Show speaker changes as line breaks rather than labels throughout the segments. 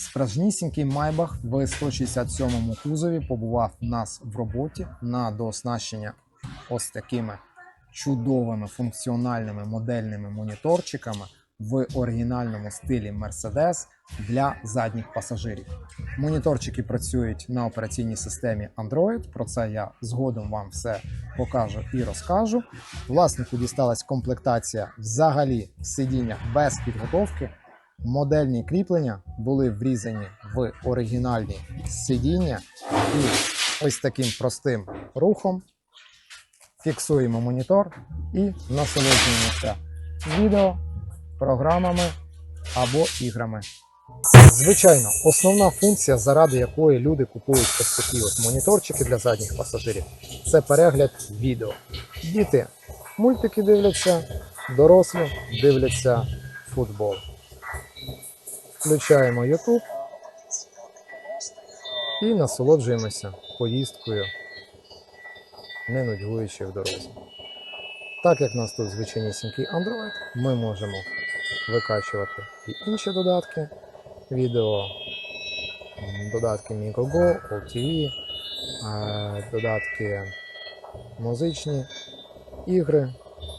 Справжнісінький Майбах в 167 кузові побував у нас в роботі на дооснащення ось такими чудовими функціональними модельними моніторчиками в оригінальному стилі Mercedes для задніх пасажирів. Моніторчики працюють на операційній системі Android. Про це я згодом вам все покажу і розкажу. Власнику дісталась комплектація взагалі сидіння без підготовки. Модельні кріплення були врізані в оригінальні сидіння, і ось таким простим рухом фіксуємо монітор і насолоджуємося відео, програмами або іграми. Звичайно, основна функція, заради якої люди купують ось такі от моніторчики для задніх пасажирів, це перегляд відео. Діти мультики дивляться, дорослі дивляться футбол. Включаємо YouTube і насолоджуємося поїздкою, не нудьгуючи в дорозі. Так як в нас тут звичайнісінький Android, ми можемо викачувати і інші додатки, відео, додатки Migogo, OTV, е, додатки музичні, ігри,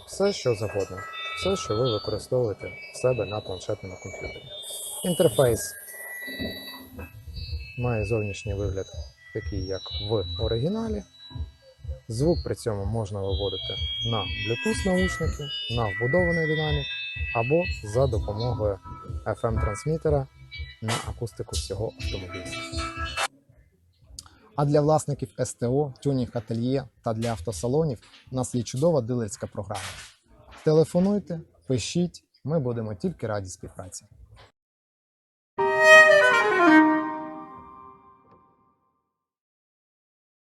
все що завгодно, все, що ви використовуєте в себе на планшетному комп'ютері. Інтерфейс має зовнішній вигляд такий, як в оригіналі. Звук при цьому можна виводити на Bluetooth наушники, на вбудований динамік або за допомогою FM-трансмітера на акустику всього автомобіля. А для власників СТО, тюнінг ательє та для автосалонів у нас є чудова дилерська програма. Телефонуйте, пишіть, ми будемо тільки раді співпраці.